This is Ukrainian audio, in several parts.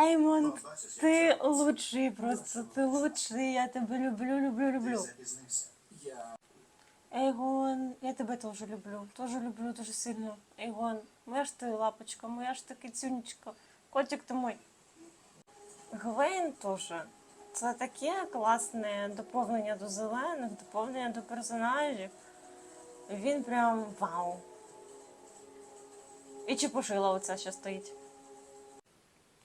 Еймон, ти лучший просто, ти лучший, я тебе люблю, люблю, люблю. Ейгон, я тебе теж люблю, теж люблю дуже сильно. Ейгон, моя ж ти лапочка, моя ж ти кицюнечка, котик ти мой. Гвейн теж. Це таке класне доповнення до зелених, доповнення до персонажів. Він прям вау. І чепушила оця ще стоїть.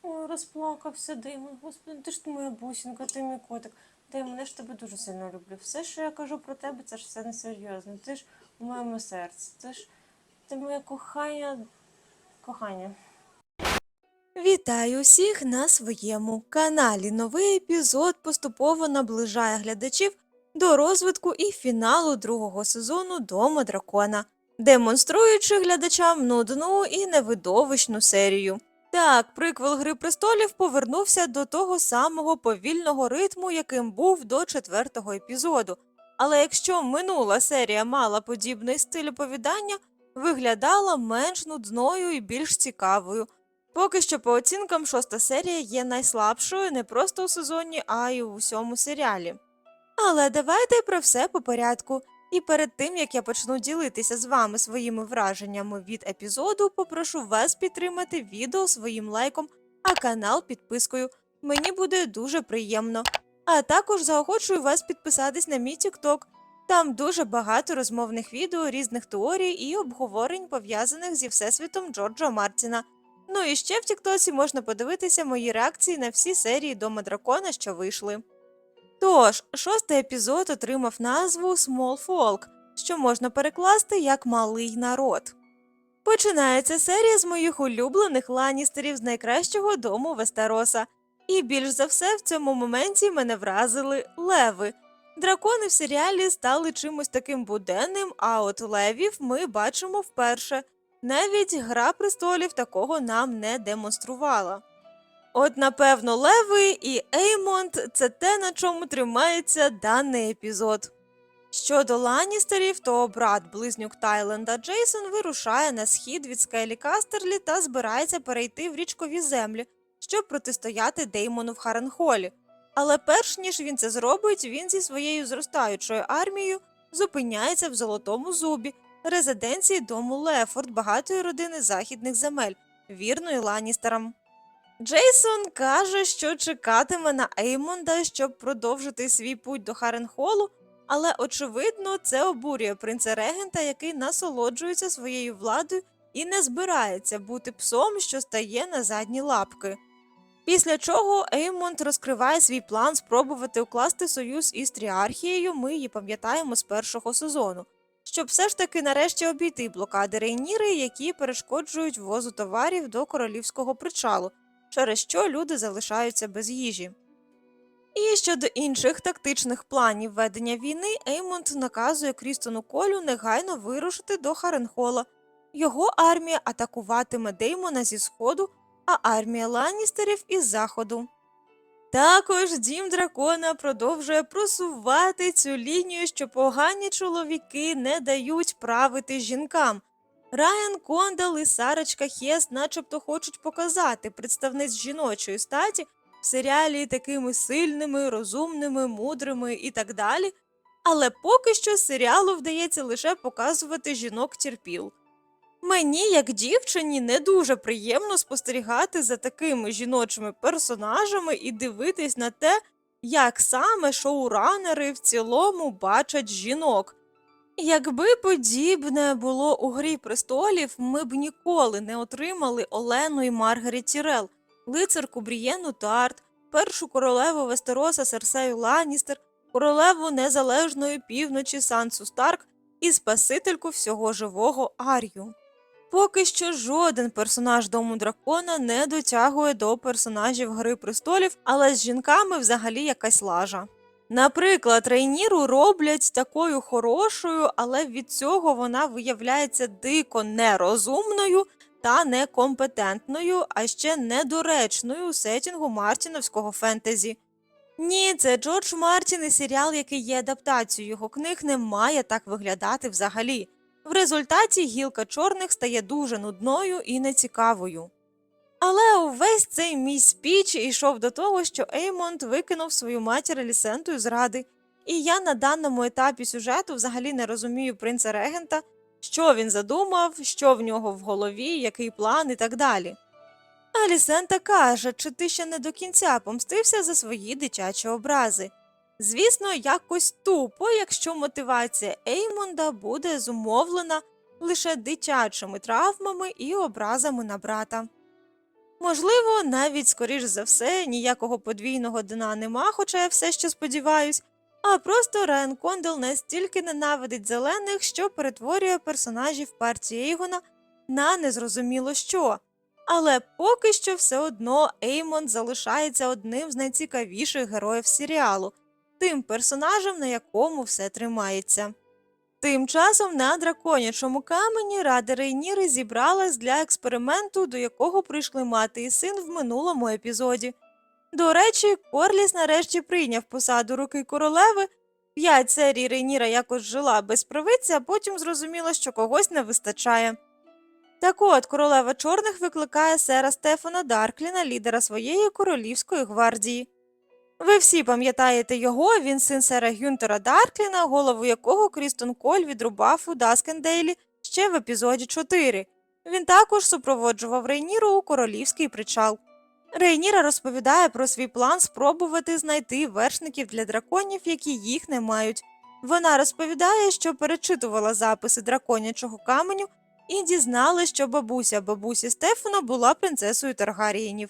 Ой, розплакався Деймон. Господи, ти ж ти моя бусинка, ти мій котик. Деймон, я ж тебе дуже сильно люблю. Все, що я кажу про тебе, це ж все несерйозно. Ти ж у моєму серці. Ти ж ти моє кохання. Кохання. Вітаю усіх на своєму каналі. Новий епізод поступово наближає глядачів до розвитку і фіналу другого сезону Дома дракона, демонструючи глядачам нудну і невидовищну серію. Так, приквел Гри престолів повернувся до того самого повільного ритму, яким був до четвертого епізоду. Але якщо минула серія мала подібний стиль оповідання, виглядала менш нудною і більш цікавою. Поки що, по оцінкам, шоста серія є найслабшою не просто у сезоні, а й у всьому серіалі. Але давайте про все по порядку. І перед тим як я почну ділитися з вами своїми враженнями від епізоду, попрошу вас підтримати відео своїм лайком, а канал підпискою. Мені буде дуже приємно. А також заохочую вас підписатись на мій TikTok. Там дуже багато розмовних відео, різних теорій і обговорень, пов'язаних зі всесвітом Джорджа Мартіна. Ну і ще в Тіктоці можна подивитися мої реакції на всі серії Дома дракона, що вийшли. Тож, шостий епізод отримав назву Small Folk, що можна перекласти як малий народ. Починається серія з моїх улюблених ланістерів з найкращого дому Вестероса. І більш за все в цьому моменті мене вразили леви. Дракони в серіалі стали чимось таким буденним, а от левів ми бачимо вперше. Навіть Гра престолів такого нам не демонструвала. От, напевно, Леви і Еймонд це те, на чому тримається даний епізод. Щодо Ланністерів, то брат близнюк Тайленда Джейсон вирушає на схід від Скелі Кастерлі та збирається перейти в річкові землі, щоб протистояти Деймону в Харенхолі. Але перш ніж він це зробить, він зі своєю зростаючою армією зупиняється в Золотому Зубі, резиденції дому Лефорд багатої родини західних земель, вірної Ланністерам. Джейсон каже, що чекатиме на Еймонда, щоб продовжити свій путь до Харенхолу, але очевидно, це обурює принца регента, який насолоджується своєю владою і не збирається бути псом, що стає на задні лапки. Після чого Еймонд розкриває свій план спробувати укласти союз із Тріархією, ми її пам'ятаємо з першого сезону, щоб все ж таки нарешті обійти блокади Рейніри, які перешкоджують ввозу товарів до королівського причалу, через що люди залишаються без їжі. І щодо інших тактичних планів ведення війни, Еймонд наказує Крістону Колю негайно вирушити до Харенхола. Його армія атакуватиме Деймона зі сходу, а армія Ланністерів із заходу. Також дім дракона продовжує просувати цю лінію, що погані чоловіки не дають правити жінкам. Райан Кондал і Сарочка Хес начебто хочуть показати представниць жіночої статі в серіалі такими сильними, розумними, мудрими і так далі. Але поки що серіалу вдається лише показувати жінок терпіл. Мені, як дівчині, не дуже приємно спостерігати за такими жіночими персонажами і дивитись на те, як саме шоуранери в цілому бачать жінок. Якби подібне було у Грі престолів, ми б ніколи не отримали Олену і Маргарет Тірел, лицарку Брієну Тарт, першу королеву Вестероса Серсею Ланністер, королеву незалежної півночі Сансу Старк і спасительку всього живого Ар'ю. Поки що жоден персонаж Дому дракона не дотягує до персонажів Гри престолів, але з жінками взагалі якась лажа. Наприклад, Рейніру роблять такою хорошою, але від цього вона виявляється дико нерозумною та некомпетентною, а ще недоречною у сетінгу Мартіновського фентезі. Ні, це Джордж Мартін і серіал, який є адаптацією його книг, не має так виглядати взагалі. В результаті гілка чорних стає дуже нудною і нецікавою. Але увесь цей мій спіч йшов до того, що Еймонд викинув свою матір Елісенту з ради. І я на даному етапі сюжету взагалі не розумію принца регента, що він задумав, що в нього в голові, який план і так далі. Алісента каже, чи ти ще не до кінця помстився за свої дитячі образи. Звісно, якось тупо, якщо мотивація Еймонда буде зумовлена лише дитячими травмами і образами на брата. Можливо, навіть, скоріш за все, ніякого подвійного дна нема, хоча я все ще сподіваюсь, а просто Райан Кондел настільки ненавидить зелених, що перетворює персонажів партії Ейгона на незрозуміло що. Але поки що все одно Еймон залишається одним з найцікавіших героїв серіалу, тим персонажем, на якому все тримається. Тим часом на драконячому камені Рада Рейніри зібралась для експерименту, до якого прийшли мати і син в минулому епізоді. До речі, Корліс нарешті прийняв посаду руки королеви. П'ять серій Рейніра якось жила без правиці, а потім зрозуміла, що когось не вистачає. Так от, королева чорних викликає сера Стефана Даркліна, лідера своєї королівської гвардії. Ви всі пам'ятаєте його, він син сера Гюнтера Даркліна, голову якого Крістон Коль відрубав у Даскендейлі ще в епізоді 4. Він також супроводжував Рейніру у королівський причал. Рейніра розповідає про свій план спробувати знайти вершників для драконів, які їх не мають. Вона розповідає, що перечитувала записи драконячого каменю і дізналась, що бабуся бабусі Стефана була принцесою Таргарієнів.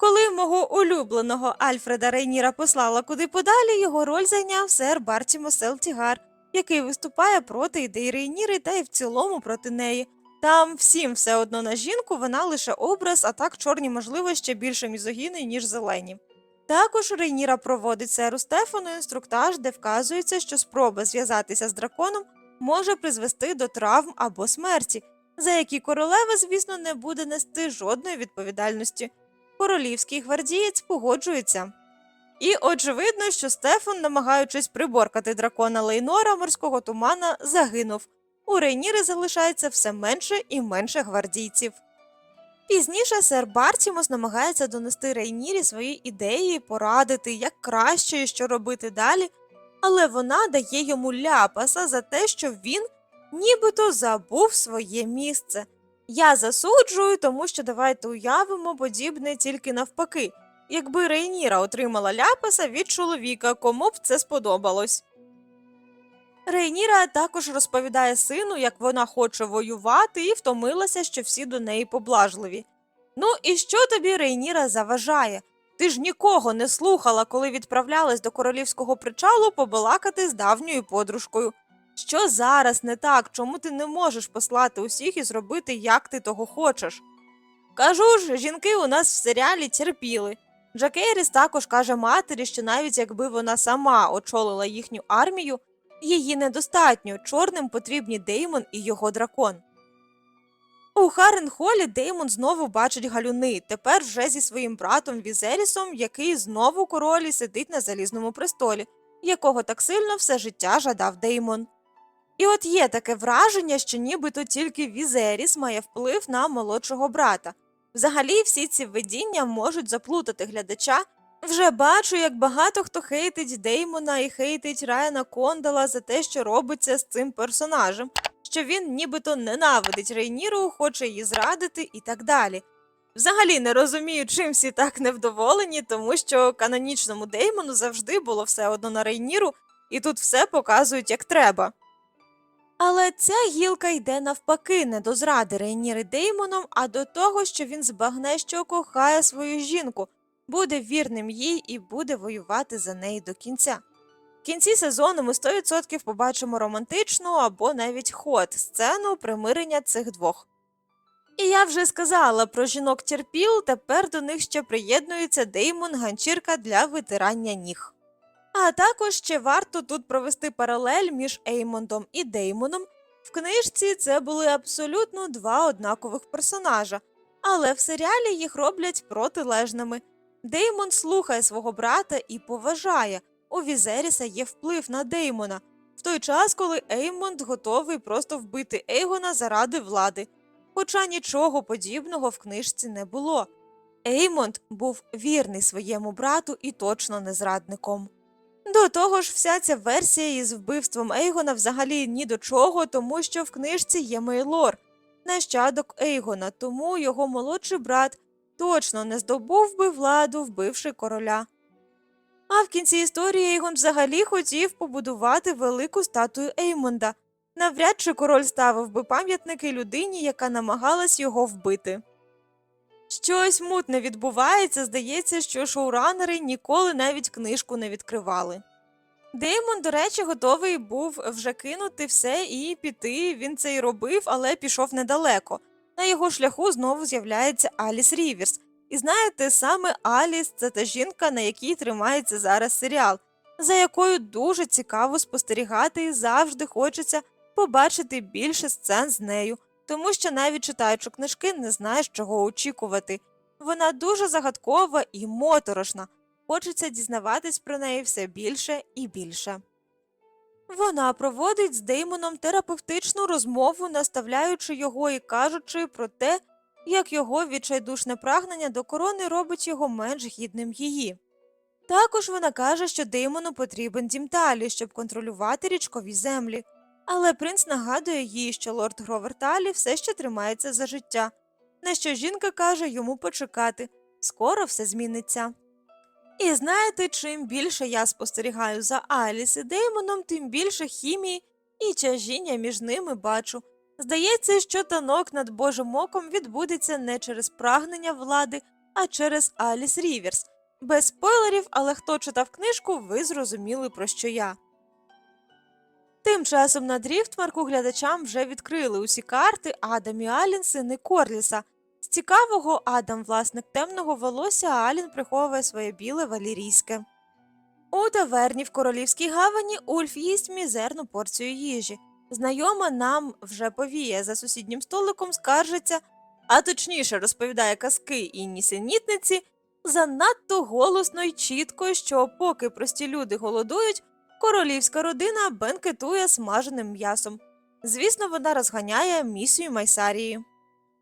Коли мого улюбленого Альфреда Рейніра послала куди подалі, його роль зайняв сер Бартімо Селтігар, який виступає проти ідей Рейніри та й в цілому проти неї. Там всім все одно на жінку, вона лише образ, а так чорні, можливо, ще більше мізогіни, ніж зелені. Також Рейніра проводить серу Стефану інструктаж, де вказується, що спроба зв'язатися з драконом може призвести до травм або смерті, за які королева, звісно, не буде нести жодної відповідальності. Королівський гвардієць погоджується. І очевидно, що Стефан, намагаючись приборкати дракона Лейнора морського тумана, загинув. У Рейніри залишається все менше і менше гвардійців. Пізніше сер Бартімос намагається донести Рейнірі свої ідеї, порадити, як краще і що робити далі, але вона дає йому ляпаса за те, що він нібито забув своє місце. Я засуджую, тому що давайте уявимо подібне тільки навпаки. Якби Рейніра отримала ляпаса від чоловіка, кому б це сподобалось. Рейніра також розповідає сину, як вона хоче воювати, і втомилася, що всі до неї поблажливі. Ну і що тобі Рейніра заважає? Ти ж нікого не слухала, коли відправлялась до королівського причалу побалакати з давньою подружкою. Що зараз не так? Чому ти не можеш послати усіх і зробити, як ти того хочеш? Кажу ж, жінки у нас в серіалі терпіли. Джакеріс також каже матері, що навіть якби вона сама очолила їхню армію, її недостатньо, чорним потрібні Деймон і його дракон. У Харенхолі Деймон знову бачить галюни, тепер вже зі своїм братом Візерісом, який знову королі сидить на залізному престолі, якого так сильно все життя жадав Деймон. І от є таке враження, що нібито тільки Візеріс має вплив на молодшого брата. Взагалі, всі ці видіння можуть заплутати глядача. Вже бачу, як багато хто хейтить Деймона і хейтить Райана Кондала за те, що робиться з цим персонажем, що він нібито ненавидить Рейніру, хоче її зрадити і так далі. Взагалі не розумію, чим всі так невдоволені, тому що канонічному Деймону завжди було все одно на Рейніру, і тут все показують як треба. Але ця гілка йде навпаки не до зради Рейніри Деймоном, а до того, що він збагне, що кохає свою жінку, буде вірним їй і буде воювати за неї до кінця. В кінці сезону ми 100% побачимо романтичну або навіть ход сцену примирення цих двох. І я вже сказала про жінок терпіл, тепер до них ще приєднується Деймон ганчірка для витирання ніг. А також ще варто тут провести паралель між Еймондом і Деймоном. В книжці це були абсолютно два однакових персонажа, але в серіалі їх роблять протилежними. Деймон слухає свого брата і поважає. У Візеріса є вплив на Деймона, в той час, коли Еймонд готовий просто вбити Ейгона заради влади. Хоча нічого подібного в книжці не було. Еймонд був вірний своєму брату і точно не зрадником. До того ж, вся ця версія із вбивством Ейгона взагалі ні до чого, тому що в книжці є Мейлор, нащадок Ейгона, тому його молодший брат точно не здобув би владу, вбивши короля. А в кінці історії Ейгон взагалі хотів побудувати велику статую Еймонда. Навряд чи король ставив би пам'ятники людині, яка намагалась його вбити. Щось мутне відбувається, здається, що шоуранери ніколи навіть книжку не відкривали. Деймон, до речі, готовий був вже кинути все і піти. Він це й робив, але пішов недалеко. На його шляху знову з'являється Аліс Ріверс. І знаєте, саме Аліс це та жінка, на якій тримається зараз серіал, за якою дуже цікаво спостерігати і завжди хочеться побачити більше сцен з нею, тому що навіть читаючи книжки, не знаєш, чого очікувати. Вона дуже загадкова і моторошна. Хочеться дізнаватись про неї все більше і більше. Вона проводить з Деймоном терапевтичну розмову, наставляючи його і кажучи про те, як його відчайдушне прагнення до корони робить його менш гідним її. Також вона каже, що Деймону потрібен дім Талі, щоб контролювати річкові землі, але принц нагадує їй, що лорд Гровер Талі все ще тримається за життя, на що жінка каже йому почекати скоро все зміниться. І знаєте, чим більше я спостерігаю за Аліс і Деймоном, тим більше хімії і тяжіння між ними бачу. Здається, що танок над Божим оком відбудеться не через прагнення влади, а через Аліс Ріверс. Без спойлерів, але хто читав книжку, ви зрозуміли, про що я. Тим часом на Дріфтмарку глядачам вже відкрили усі карти Адам і Алін, сини Корліса. З цікавого Адам власник темного волосся, а Алін приховує своє біле валірійське. У таверні в королівській гавані Ульф їсть мізерну порцію їжі. Знайома нам вже повіє за сусіднім столиком скаржиться, а точніше розповідає казки і нісенітниці, занадто голосно й чітко, що поки прості люди голодують, королівська родина бенкетує смаженим м'ясом. Звісно, вона розганяє місію Майсарії.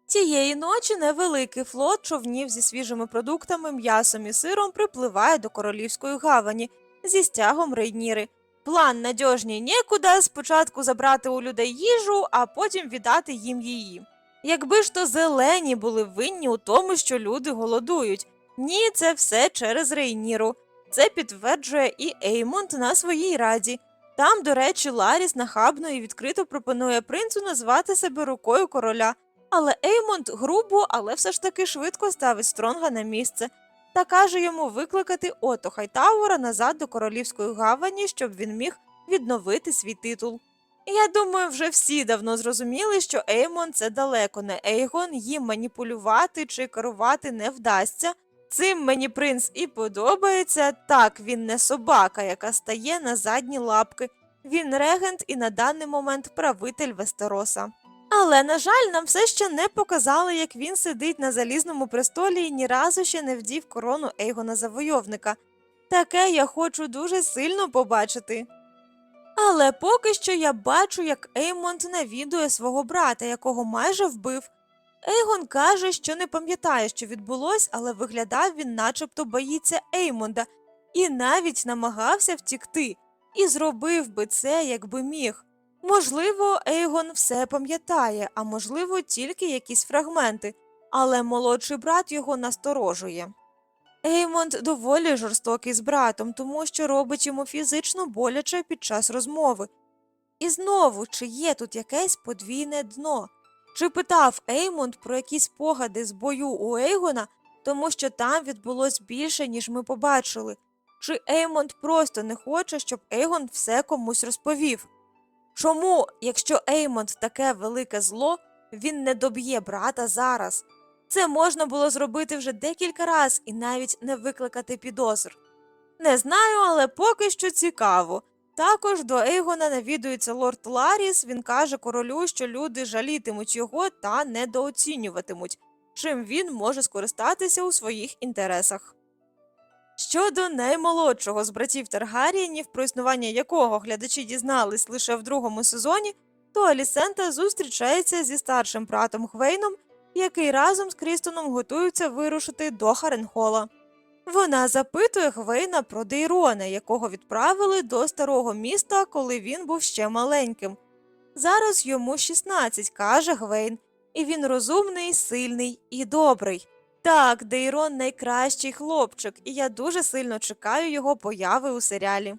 Тієї ночі невеликий флот човнів зі свіжими продуктами, м'ясом і сиром припливає до королівської гавані зі стягом рейніри. План надіжній нікуди спочатку забрати у людей їжу, а потім віддати їм її. Якби ж то зелені були винні у тому, що люди голодують. Ні, це все через Рейніру. Це підтверджує і Еймонд на своїй раді. Там, до речі, Ларіс нахабно і відкрито пропонує принцу назвати себе рукою короля. Але Еймонд грубо, але все ж таки швидко ставить Стронга на місце та каже йому викликати Ото Хайтауера назад до королівської гавані, щоб він міг відновити свій титул. Я думаю, вже всі давно зрозуміли, що Еймон це далеко не Ейгон, їм маніпулювати чи керувати не вдасться. Цим мені принц і подобається. Так, він не собака, яка стає на задні лапки. Він регент і на даний момент правитель Вестероса. Але, на жаль, нам все ще не показали, як він сидить на залізному престолі і ні разу ще не вдів корону Ейгона Завойовника. Таке я хочу дуже сильно побачити. Але поки що я бачу, як Еймонд навідує свого брата, якого майже вбив. Ейгон каже, що не пам'ятає, що відбулось, але виглядав він, начебто боїться Еймонда, і навіть намагався втікти, і зробив би це, якби міг. Можливо, Ейгон все пам'ятає, а можливо, тільки якісь фрагменти, але молодший брат його насторожує. Еймонд доволі жорстокий з братом, тому що робить йому фізично боляче під час розмови. І знову, чи є тут якесь подвійне дно? Чи питав Еймонд про якісь спогади з бою у Ейгона, тому що там відбулось більше, ніж ми побачили? Чи Еймонд просто не хоче, щоб Ейгон все комусь розповів? Чому, якщо Еймонд таке велике зло, він не доб'є брата зараз? Це можна було зробити вже декілька разів і навіть не викликати підозр. Не знаю, але поки що цікаво. Також до Ейгона навідується лорд Ларіс, він каже королю, що люди жалітимуть його та недооцінюватимуть, чим він може скористатися у своїх інтересах. Щодо наймолодшого з братів Таргарієнів, про існування якого глядачі дізнались лише в другому сезоні, то Алісента зустрічається зі старшим братом Хвейном який разом з Крістоном готується вирушити до Харенхола. Вона запитує Гвейна про Дейрона, якого відправили до старого міста, коли він був ще маленьким. Зараз йому 16, каже Гвейн, і він розумний, сильний і добрий. Так, Дейрон найкращий хлопчик, і я дуже сильно чекаю його появи у серіалі.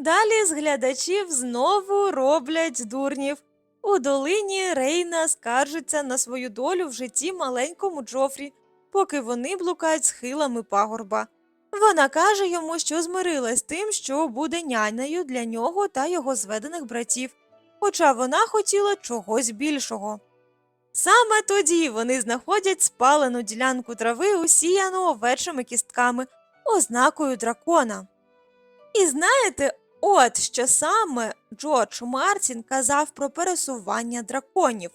Далі з глядачів знову роблять дурнів. У долині Рейна скаржиться на свою долю в житті маленькому Джофрі, поки вони блукають схилами пагорба. Вона каже йому, що змирилась тим, що буде нянею для нього та його зведених братів, хоча вона хотіла чогось більшого. Саме тоді вони знаходять спалену ділянку трави, усіяну овечими кістками, ознакою дракона. І знаєте, от що саме Джордж Мартін казав про пересування драконів.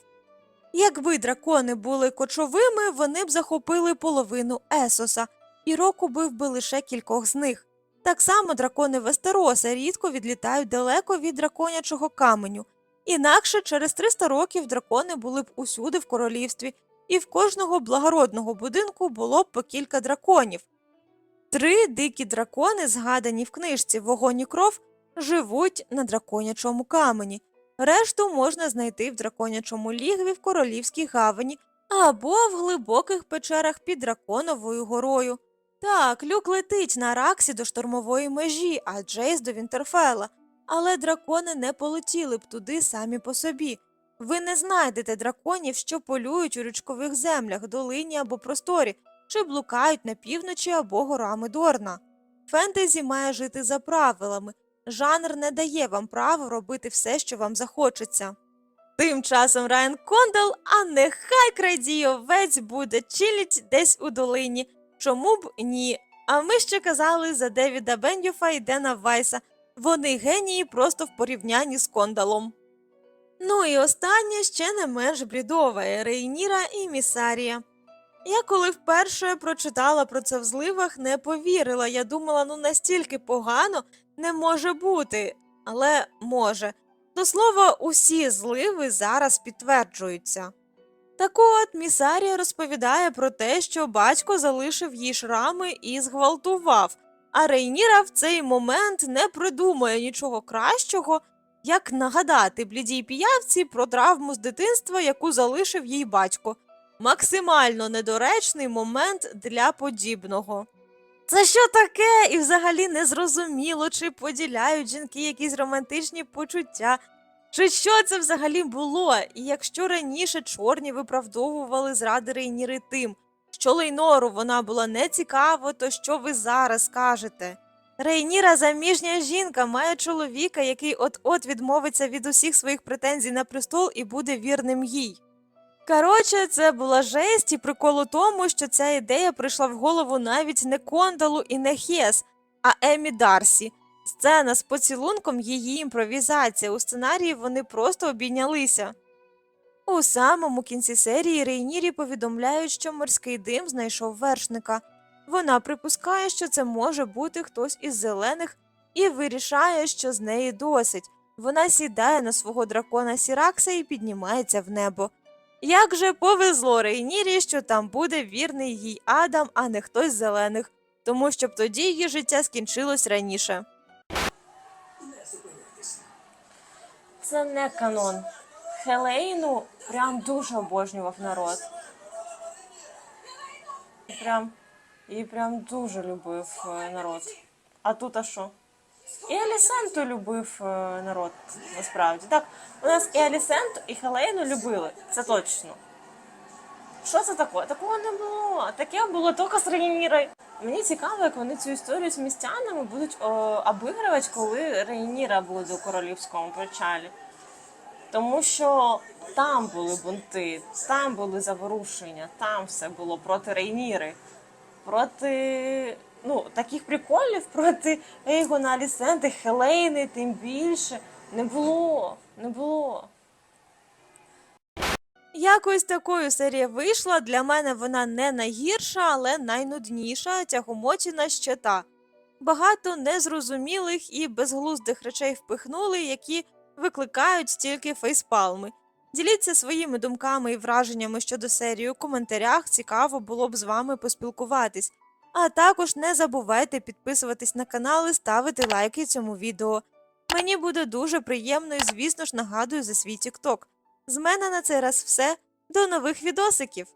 Якби дракони були кочовими, вони б захопили половину Есоса, і року бив би лише кількох з них. Так само дракони Вестероса рідко відлітають далеко від драконячого каменю. Інакше через 300 років дракони були б усюди в королівстві, і в кожного благородного будинку було б по кілька драконів. Три дикі дракони, згадані в книжці Вогонь і кров, живуть на драконячому камені. Решту можна знайти в драконячому лігві в королівській гавані або в глибоких печерах під драконовою горою. Так, люк летить на раксі до штормової межі, а Джейс до Вінтерфела. Але дракони не полетіли б туди самі по собі. Ви не знайдете драконів, що полюють у річкових землях, долині або просторі, чи блукають на півночі або горами Дорна. Фентезі має жити за правилами. Жанр не дає вам право робити все, що вам захочеться. Тим часом Райан Кондал, а нехай крадій овець буде чиліть десь у долині. Чому б ні? А ми ще казали за Девіда Бендюфа і Дена Вайса. Вони генії просто в порівнянні з Кондалом. Ну і останнє ще не менш блідове Рейніра і Місарія. Я коли вперше прочитала про це в зливах, не повірила. Я думала, ну настільки погано не може бути, але може. До слова, усі зливи зараз підтверджуються. Так от Місарія розповідає про те, що батько залишив їй шрами і зґвалтував, а Рейніра в цей момент не придумує нічого кращого, як нагадати блідій піявці про травму з дитинства, яку залишив їй батько. Максимально недоречний момент для подібного. Це що таке? І взагалі незрозуміло, чи поділяють жінки якісь романтичні почуття, чи що це взагалі було? І якщо раніше чорні виправдовували зради Рейніри тим, що Лейнору вона була не цікаво, то що ви зараз скажете? Рейніра заміжня жінка має чоловіка, який от-от відмовиться від усіх своїх претензій на престол і буде вірним їй. Коротше, це була жесть і прикол у тому, що ця ідея прийшла в голову навіть не Кондалу і не Хес, а Емі Дарсі. Сцена з поцілунком її імпровізація. У сценарії вони просто обійнялися. У самому кінці серії Рейнірі повідомляють, що морський дим знайшов вершника. Вона припускає, що це може бути хтось із зелених, і вирішає, що з неї досить. Вона сідає на свого дракона Сіракса і піднімається в небо. Як же повезло Рейнірі, що там буде вірний їй Адам, а не хтось з зелених, тому щоб тоді її життя скінчилось раніше. Це не канон. Хелейну прям дуже обожнював народ. Прям, її прям дуже любив е, народ. А тут а що? І Алісенту любив е, народ, насправді. Так, у нас і Алісенту, і Хелейну любили, це точно. Що це таке? Такого не було. Таке було тільки з Рейнірою. Мені цікаво, як вони цю історію з містянами будуть о, обігрувати, коли Рейніра буде у королівському причалі. Тому що там були бунти, там були заворушення, там все було проти Рейніри, проти ну, таких приколів проти Ейгона Алісенти, Хелейни, тим більше. Не було, не було. Якось такою серія вийшла. Для мене вона не найгірша, але найнудніша, тягомотіна ще та. Багато незрозумілих і безглуздих речей впихнули, які викликають тільки фейспалми. Діліться своїми думками і враженнями щодо серії у коментарях. Цікаво було б з вами поспілкуватись. А також не забувайте підписуватись на канал і ставити лайки цьому відео. Мені буде дуже приємно і, звісно ж, нагадую за свій TikTok. З мене на цей раз все. До нових відосиків!